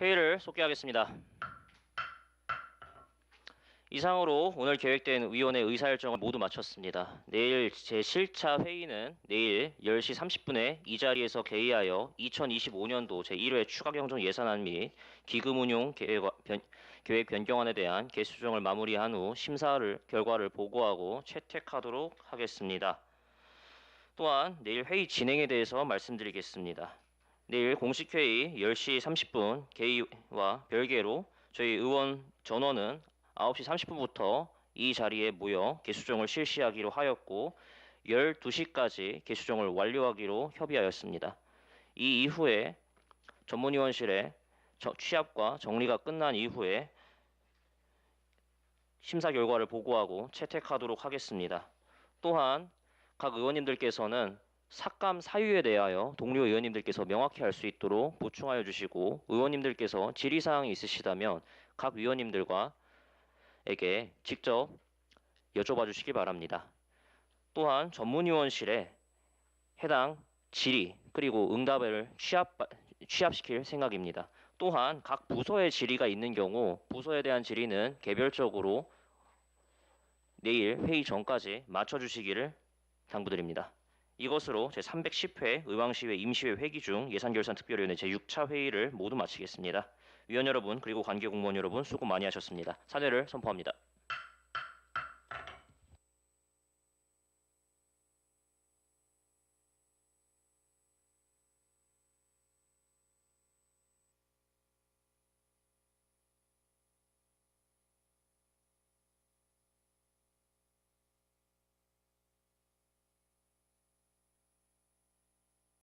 회의를 속개하겠습니다. 이상으로 오늘 계획된 위원회 의사일정을 모두 마쳤습니다. 내일 제 7차 회의는 내일 10시 30분에 이 자리에서 개의하여 2025년도 제1회 추가경정 예산안 및 기금운용 계획, 변, 계획 변경안에 대한 개수정을 마무리한 후 심사를 결과를 보고하고 채택하도록 하겠습니다. 또한 내일 회의 진행에 대해서 말씀드리겠습니다. 내일 공식 회의 10시 30분 개의와 별개로 저희 의원 전원은 9시 30분부터 이 자리에 모여 개수정을 실시하기로 하였고 12시까지 개수정을 완료하기로 협의하였습니다. 이 이후에 전문위원실에 저- 취합과 정리가 끝난 이후에 심사 결과를 보고하고 채택하도록 하겠습니다. 또한 각 의원님들께서는 삭감 사유에 대하여 동료 의원님들께서 명확히 알 수 있도록 보충하여 주시고 의원님들께서 질의사항이 있으시다면 각 위원님들과 에게 직접 여쭤봐 주시기 바랍니다. 또한 전문위원실에 해당 질의 그리고 응답을 취합, 취합시킬 생각입니다. 또한 각 부서의 질의가 있는 경우 부서에 대한 질의는 개별적으로 내일 회의 전까지 맞춰주시기를 당부드립니다. 이것으로 제310회 의왕시회 임시회 회기 중 예산결산특별위원회 제6차 회의를 모두 마치겠습니다. 위원 여러분 그리고 관계공무원 여러분 수고 많이 하셨습니다. 사퇴를 선포합니다.